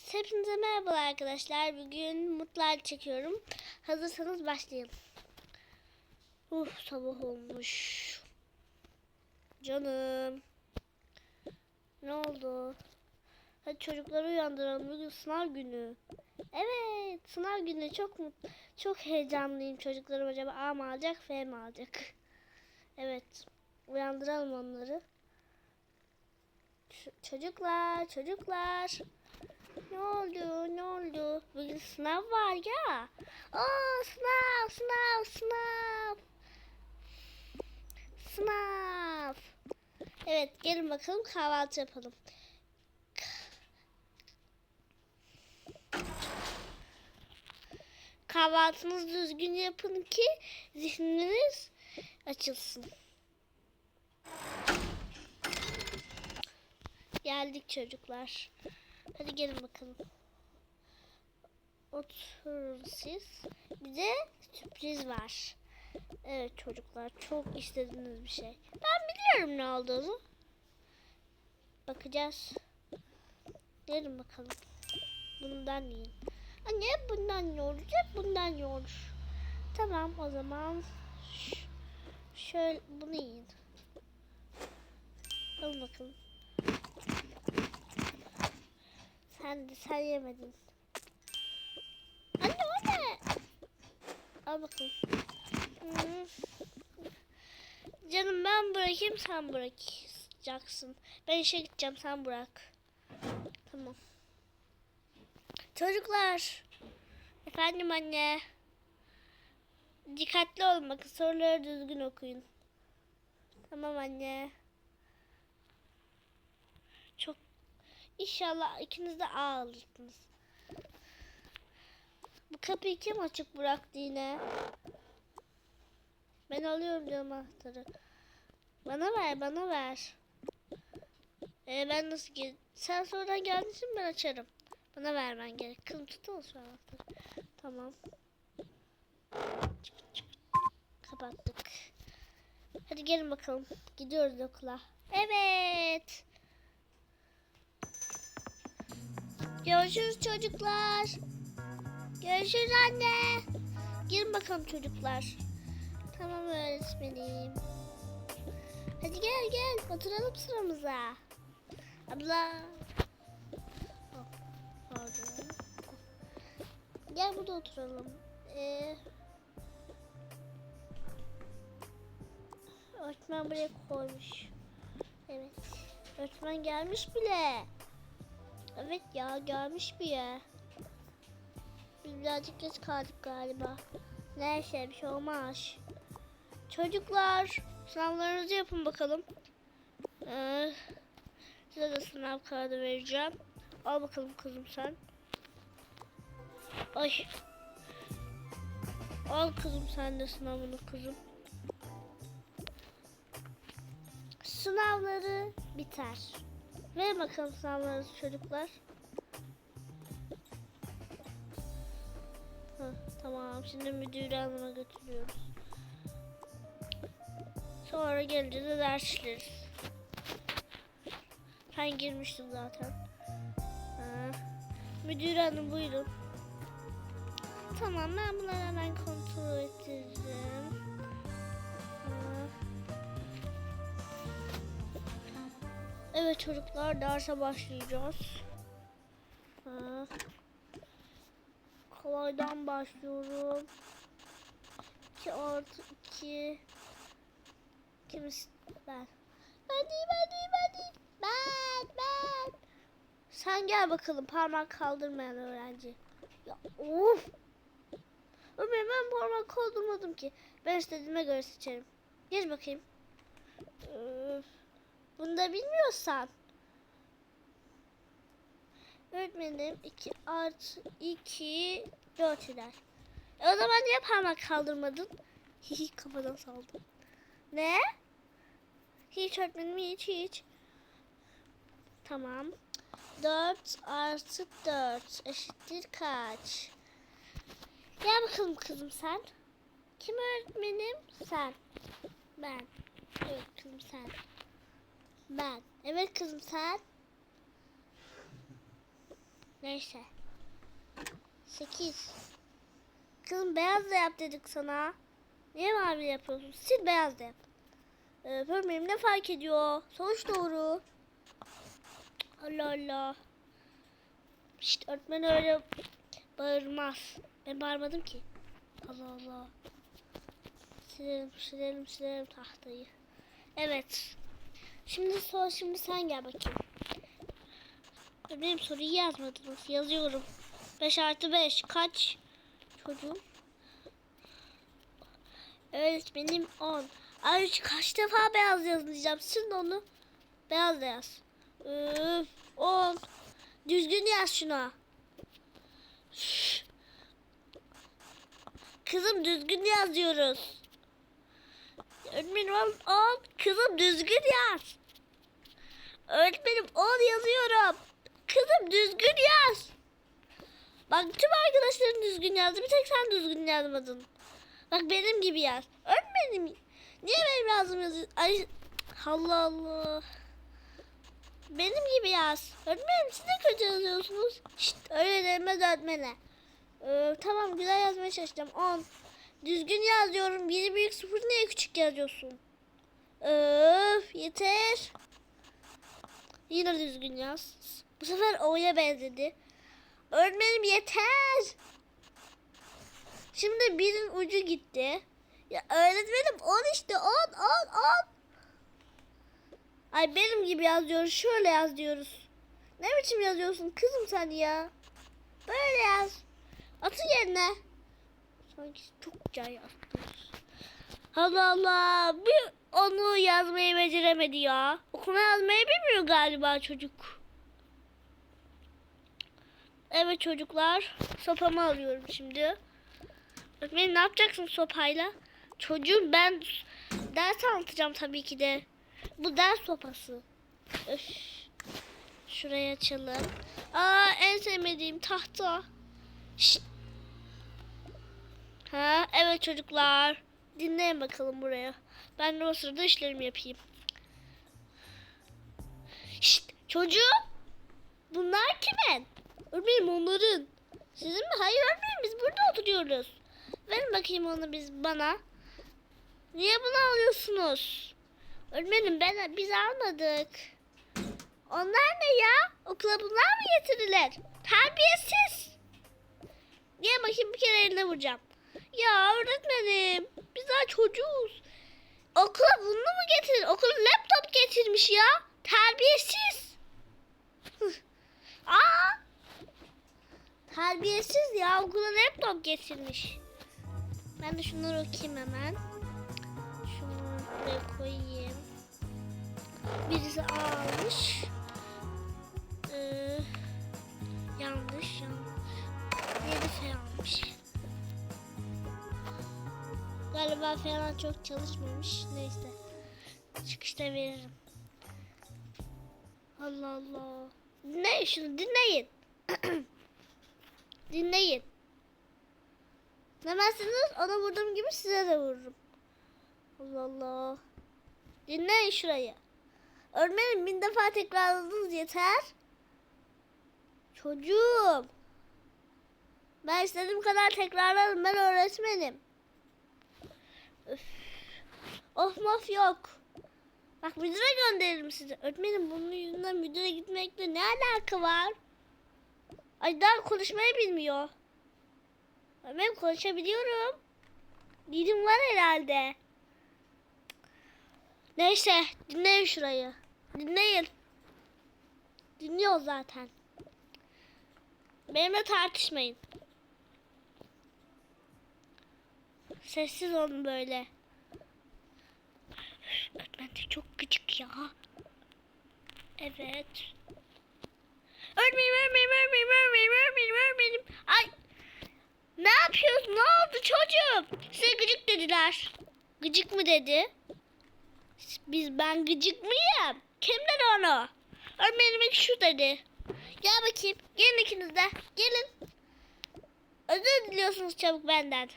Hepinize merhaba arkadaşlar. Bugün mutlar çekiyorum. Hazırsanız başlayalım. Uf sabah olmuş. Canım. Ne oldu? Hadi çocukları uyandıralım. Bugün sınav günü. Evet sınav günü çok çok heyecanlıyım. Çocuklarım acaba A mı alacak F mi alacak? Evet. Uyandıralım onları. Ç- çocuklar, çocuklar. Ne oldu? Ne oldu? Bugün sınav var ya. Aa sınav, sınav, sınav. Sınav. Evet, gelin bakalım kahvaltı yapalım. Kahvaltınızı düzgün yapın ki zihniniz açılsın. Geldik çocuklar. Hadi gelin bakalım. Oturun siz. Bir de sürpriz var. Evet çocuklar çok istediğiniz bir şey. Ben biliyorum ne olduğunu. Bakacağız. Gelin bakalım. Bundan yiyin. Anne bundan olacak? Bundan ne olur? Tamam o zaman şöyle bunu yiyin. Alın bakalım. Sen de sen yemedin. Anne o ne? Al bakalım. Hmm. Canım ben bırakayım sen bırakacaksın. Ben işe gideceğim sen bırak. Tamam. Çocuklar. Efendim anne. Dikkatli olun bakın soruları düzgün okuyun. Tamam anne. Çok İnşallah ikiniz de A alırsınız. Bu kapıyı kim açık bıraktı yine? Ben alıyorum diyorum anahtarı. Bana ver, bana ver. Ee, ben nasıl gel? Sen sonradan geldiğin için ben açarım. Bana vermen gerek. Kızım tutsana şu anahtarı. Tamam. Çık, çık. Kapattık. Hadi gelin bakalım. Gidiyoruz okula. Evet. Görüşürüz çocuklar. Görüşürüz anne. Girin bakalım çocuklar. Tamam öğretmenim. Hadi gel gel oturalım sıramıza. Abla. Gel burada oturalım. Ee, öğretmen buraya koymuş. Evet. Öğretmen gelmiş bile. Evet ya gelmiş bir yer. Biz birazcık geç kaldık galiba. Neyse bir şey olmaz. Çocuklar sınavlarınızı yapın bakalım. Ee, size de sınav kağıdı vereceğim. Al bakalım kızım sen. Ay. Al kızım sen de sınavını kızım. Sınavları biter. Verin bakalım sınavlarınızı çocuklar. Heh, tamam şimdi müdür hanıma götürüyoruz. Sonra gelince de ders işleriz. Ben girmiştim zaten. Ha. Müdür hanım buyurun. Tamam ben bunları hemen kontrol ettireceğim. Evet çocuklar derse başlayacağız. Ha. Kolaydan başlıyorum. 2 artı 2 Kimiz? Ben. Ben değil, ben değil, ben değil. Ben, ben. Sen gel bakalım parmak kaldırmayan öğrenci. Ya of. Ömer ben parmak kaldırmadım ki. Ben istediğime göre seçerim. Geç bakayım. Öf. Bunu da bilmiyorsan. Öğretmenim 2 artı 2 4 eder. E o zaman niye parmak kaldırmadın? Hihi kafadan saldım. Ne? Hiç öğretmenim hiç hiç. Tamam. 4 artı 4 eşittir kaç? Gel bakalım kızım sen. Kim öğretmenim? Sen. Ben. Evet kızım sen. Ben. Evet kızım sen. Neyse. 8. Kızım beyaz da yap dedik sana. Niye mavi yapıyorsun? Sil beyaz da yap. Ee, ne fark ediyor? Sonuç doğru. Allah Allah. İşte öğretmen öyle bağırmaz. Ben bağırmadım ki. Allah Allah. Silelim, silelim, silelim tahtayı. Evet. Şimdi sor, şimdi sen gel bakayım. Benim soruyu yazmadınız. Yazıyorum. 5 artı 5 kaç? Çocuğum. Evet benim 10. Ayrıca kaç defa beyaz yazacağım? Şimdi onu beyaz yaz. Üf, 10. Düzgün yaz şuna. Kızım düzgün yazıyoruz. Öğretmenim 10. Kızım düzgün yaz. Öğretmenim 10 yazıyorum. Kızım düzgün yaz. Bak tüm arkadaşların düzgün yazdı. Bir tek sen düzgün yazmadın. Bak benim gibi yaz. Öğretmenim niye benim yazdığım yazıyor? Ay Allah Allah. Benim gibi yaz. Öğretmenim siz de kötü yazıyorsunuz. Şşt öyle demez öğretmene. Ee, tamam güzel yazmaya çalışacağım. 10. Düzgün yaz diyorum. Biri büyük sıfır niye küçük yazıyorsun? Öf yeter. Yine düzgün yaz. Bu sefer O'ya benzedi. Öğretmenim yeter. Şimdi birin ucu gitti. Ya öğretmenim 10 işte 10 10 10. Ay benim gibi yazıyoruz. Şöyle yaz diyoruz. Ne biçim yazıyorsun kızım sen ya? Böyle yaz. Atı yerine. Sanki çok güzel yazdınız. Allah Allah. Bir onu yazmayı beceremedi ya. Okuma yazmayı bilmiyor galiba çocuk. Evet çocuklar. Sopamı alıyorum şimdi. Öğretmenim ne yapacaksın sopayla? Çocuğum ben ders anlatacağım tabii ki de. Bu ders sopası. Öf. Şurayı açalım. Aa en sevmediğim tahta. Şşt. Ha evet çocuklar. Dinleyin bakalım buraya. Ben de o sırada işlerimi yapayım. Şşt çocuğum. Bunlar kimin? Öğretmenim onların. Sizin mi? Hayır öğretmenim biz burada oturuyoruz. Verin bakayım onu biz bana. Niye bunu alıyorsunuz? Öğretmenim ben biz almadık. Onlar ne ya? Okula bunlar mı getirilir? Terbiyesiz. Niye bakayım bir kere eline vuracağım. Ya öğretmenim biz daha çocuğuz. Okula bunu mu getirir? Okula laptop getirmiş ya. Terbiyesiz. Aa! Terbiyesiz ya okula laptop getirmiş. Ben de şunları okuyayım hemen. Şunu buraya koyayım. Birisi almış. Ee, yanlış yanlış. Yedi almış. Galiba falan çok çalışmamış. Neyse. Çıkışta veririm. Allah Allah. Dinleyin şunu dinleyin. dinleyin. Demezseniz ona vurduğum gibi size de vururum. Allah Allah. Dinleyin şurayı. Öğretmenim bin defa tekrarladınız yeter. Çocuğum. Ben istediğim kadar tekrarlarım. Ben öğretmenim. Öf. Of maf yok. Bak müdüre gönderirim sizi. Öğretmenim bunun yüzünden müdüre gitmekle ne alaka var? Ay daha konuşmayı bilmiyor. Ben konuşabiliyorum. Dilim var herhalde. Neyse dinleyin şurayı. Dinleyin. Dinliyor zaten. Benimle tartışmayın. Sessiz olun böyle. Öğretmen de çok gıcık ya. Evet. Öğretmenim, öğretmenim, öğretmenim, öğretmenim, öğretmenim, öğretmenim. Ay. Ne yapıyorsun? Ne oldu çocuğum? Size gıcık dediler. Gıcık mı dedi? Biz ben gıcık mıyım? Kim dedi onu? Öğretmenim şu dedi. Gel bakayım. Gelin ikiniz de. Gelin. Özür diliyorsunuz çabuk benden.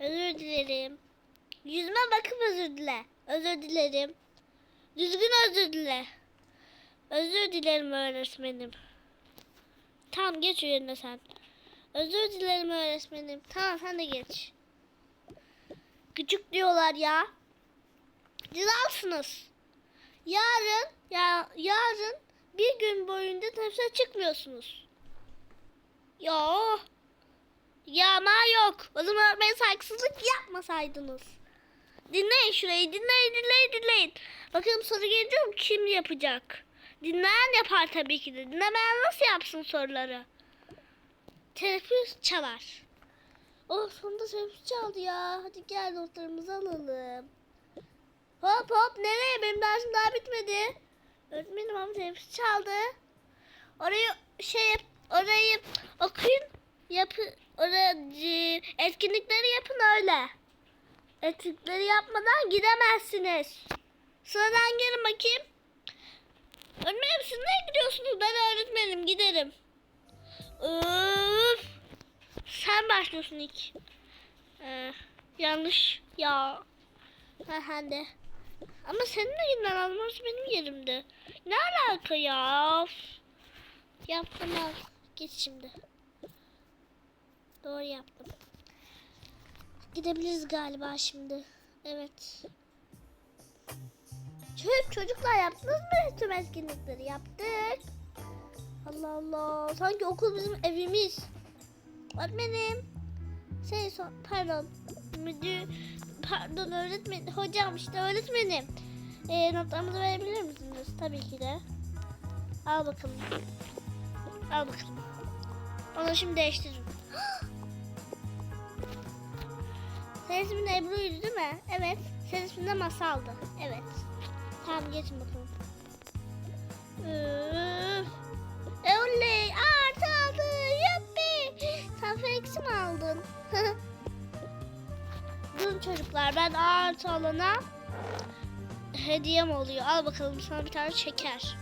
Özür dilerim. Yüzüme bakıp özür dile. Özür dilerim. Düzgün özür dile. Özür dilerim öğretmenim. Tamam geç yerine sen. Özür dilerim öğretmenim. Tamam sen de geç. Küçük diyorlar ya. Cezalsınız. Yarın ya yarın bir gün boyunca teneffüse çıkmıyorsunuz. Ya. Yağma yok. O zaman öğretmene saygısızlık yapmasaydınız. Dinleyin şurayı. Dinleyin, dinleyin, dinleyin. Bakalım soru mu? Kim yapacak? Dinleyen yapar tabii ki de. Dinlemeyen nasıl yapsın soruları? Teneffüs çalar. Oh sonunda teneffüs çaldı ya. Hadi gel notlarımızı alalım. Hop hop nereye? Benim dersim daha bitmedi. Öğretmenim ama teneffüs çaldı. Orayı şey orayı okuyun. Yapı, oraya e, etkinlikleri yapın öyle. Etkinlikleri yapmadan gidemezsiniz. Sıradan gelin bakayım. Öğretmenim siz nereye gidiyorsunuz? Ben öğretmenim giderim. Öf. Sen başlıyorsun ilk. Ee, yanlış ya. Ha de. Ama senin de gitmen lazım. Benim yerimde. Ne alaka ya? Al. Git şimdi. Doğru yaptım. Gidebiliriz galiba şimdi. Evet. Çocuk, çocuklar yaptınız mı tüm etkinlikleri? Yaptık. Allah Allah. Sanki okul bizim evimiz. Öğretmenim. Şey son, pardon. Müdür, pardon öğretmen, hocam işte öğretmenim. E, notlarımızı verebilir misiniz? Tabii ki de. Al bakalım. Al bakalım. Onu şimdi değiştiririm. Senin ismin Ebru'ydu değil mi? Evet. Senin ismin de Masal'dı. Evet. Tamam geçin bakalım. Üf. E oley artı aldı. Yuppi. Sen Felix'i mi aldın? Durun çocuklar ben artı alana hediyem oluyor. Al bakalım sana bir tane şeker.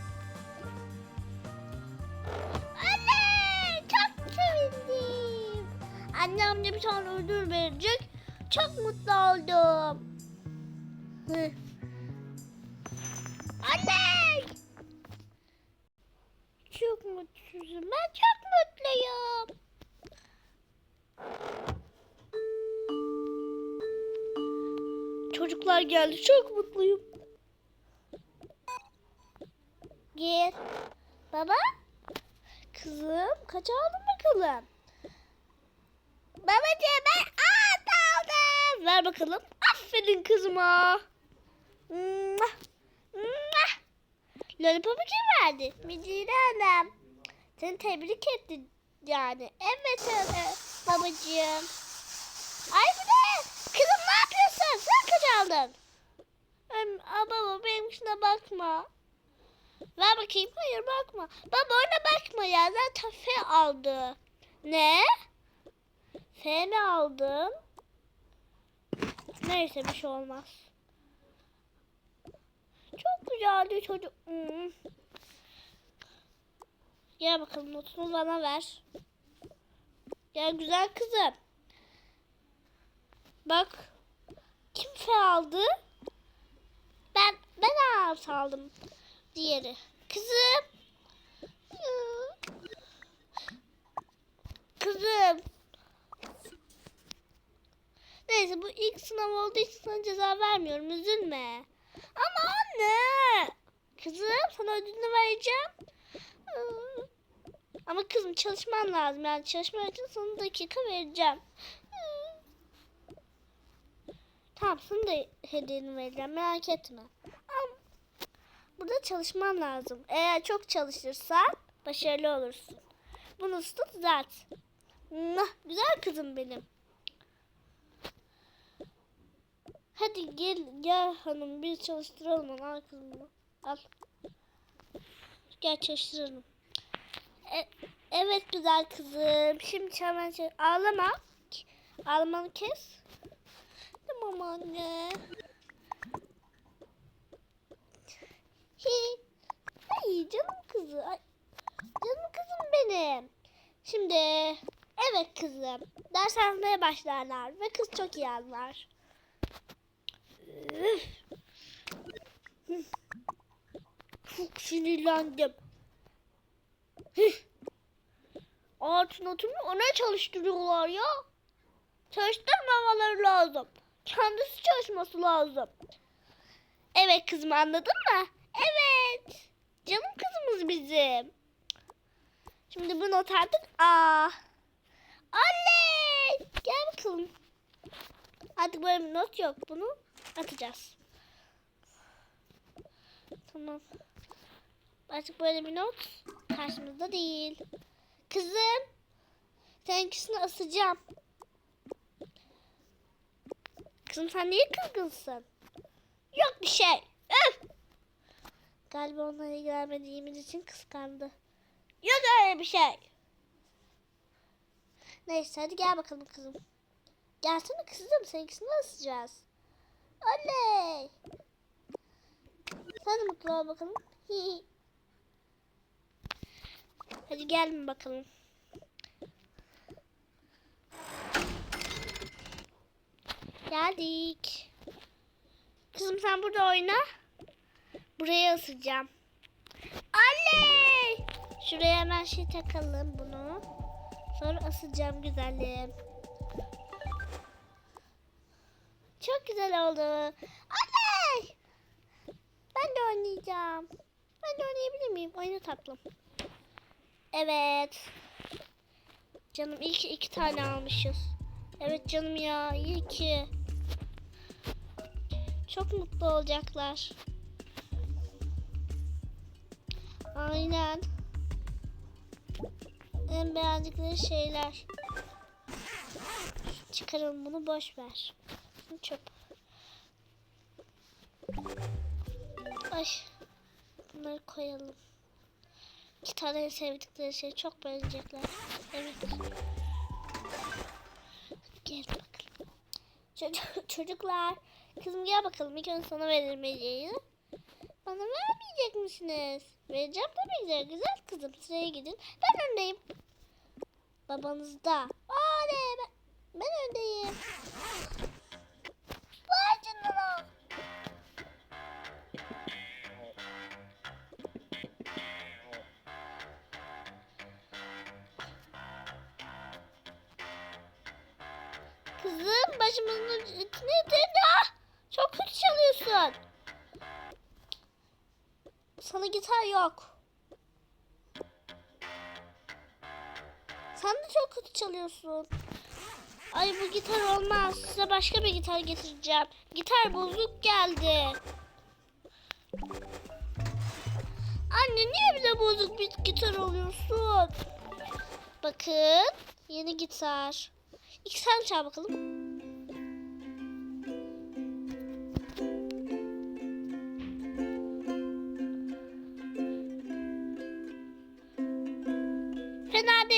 Anne çok sevindim. Annem de bir tane ödül verecek. Çok mutlu oldum. Anne! Çok mutsuzum. Ben çok mutluyum. Çocuklar geldi. Çok mutluyum. Gir. Baba? Kızım kaç aldın bakalım? Babacığım ben. Ver bakalım. Aferin kızıma. Lollipop'u kim verdi? Müdüre Hanım. Seni tebrik etti yani. Evet evet babacığım. Ay bir de kızım ne yapıyorsun? Sen kaç aldın? Baba benimkine bakma. Ver bakayım. Hayır bakma. Baba ona bakma ya. Zaten F aldı. Ne? F mi aldın? Neyse bir şey olmaz. Çok güzeldi çocuk. Hmm. Gel bakalım notunu bana ver. Gel güzel kızım. Bak. Kim aldı? Ben ben alt aldım. Diğeri. Kızım. Kızım. Neyse bu ilk sınav olduğu için sana ceza vermiyorum. Üzülme. Ama anne. Kızım sana ödülünü vereceğim. Ama kızım çalışman lazım. Yani çalışman için sana dakika vereceğim. Tamam sana da hediyeni vereceğim. Merak etme. Ama burada çalışman lazım. Eğer çok çalışırsan başarılı olursun. Bunu tut düzelt. Güzel kızım benim. Hadi gel gel hanım bir çalıştıralım onu al kızım bunu. Al. Gel çalıştıralım. E, evet güzel kızım. Şimdi hemen şey, ağlama. Ağlamanı kes. Tamam anne. Hi. Ay canım kızı. Ay, canım kızım benim. Şimdi evet kızım. Ders almaya başlarlar ve kız çok iyi anlar. Çok sinirlendim. Artın oturmuş ona çalıştırıyorlar ya. Çalıştırmamaları lazım. Kendisi çalışması lazım. Evet kızım anladın mı? Evet. Canım kızımız bizim. Şimdi bu not artık A. Oley! Gel bakalım. Artık böyle not yok. Bunu atacağız. Tamam. Artık böyle bir not karşımızda değil. Kızım. Seninkisini asacağım. Kızım sen niye kızgınsın? Yok bir şey. Öf! Galiba onunla ilgilenmediğimiz için kıskandı. Yok öyle bir şey. Neyse hadi gel bakalım kızım. Gelsene kızım seninkisini asacağız. Oley. Sen de mutlu ol bakalım. Hi. Hadi gelin bakalım. Geldik. Kızım sen burada oyna. Buraya asacağım. Anne! Şuraya hemen şey takalım bunu. Sonra asacağım güzelim. Çok güzel oldu. Anne! Ben de oynayacağım. Ben de oynayabilir miyim? Oyna tatlım. Evet. Canım iyi ki iki tane almışız. Evet canım ya iyi ki. Çok mutlu olacaklar. Aynen. En beğendikleri şeyler. Çıkaralım bunu boş ver. Çöp. Ay. Bunları koyalım. İki tane sevdikleri şey çok beğenecekler. Evet. Gel bakalım. Çocuk, çocuklar. Kızım gel bakalım. İlk önce sana veririm hediyeyi. Bana vermeyecek misiniz? Vereceğim tabii ki. Güzel kızım. Sıraya gidin. Ben öndeyim. Babanız da. Oley ben, ben öndeyim. Kızım başımızın içine ya. Çok kötü çalıyorsun. Sana gitar yok. Sen de çok kötü çalıyorsun. Ay bu gitar olmaz. Size başka bir gitar getireceğim. Gitar bozuk geldi. Anne niye bize bozuk bir gitar alıyorsun? Bakın yeni gitar. İlk sen çal bakalım.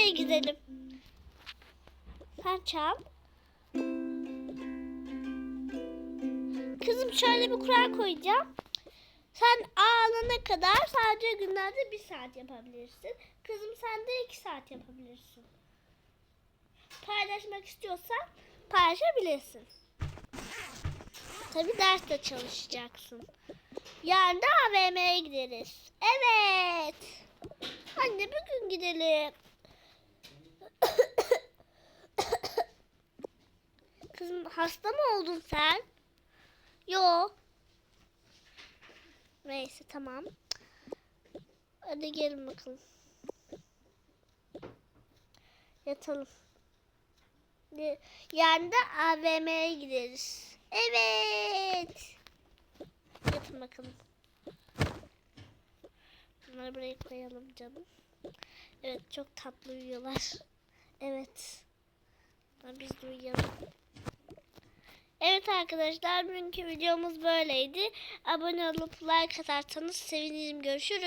Değil gidelim. Sen çal. Kızım şöyle bir kural koyacağım. Sen ağlana kadar sadece günlerde bir saat yapabilirsin. Kızım sen de iki saat yapabilirsin. Paylaşmak istiyorsan paylaşabilirsin. Tabi derste çalışacaksın. Yarın da AVM'ye gideriz. Evet. Anne bugün gidelim. Kızım hasta mı oldun sen? Yo. Neyse tamam. Hadi gelin bakalım. Yatalım. De- Yarın da AVM'ye gideriz. Evet. Yatın bakalım. Bunları buraya koyalım canım. Evet çok tatlı uyuyorlar. Evet. Biz de uyuyalım. Evet arkadaşlar bugünkü videomuz böyleydi. Abone olup like atarsanız sevinirim. Görüşürüz.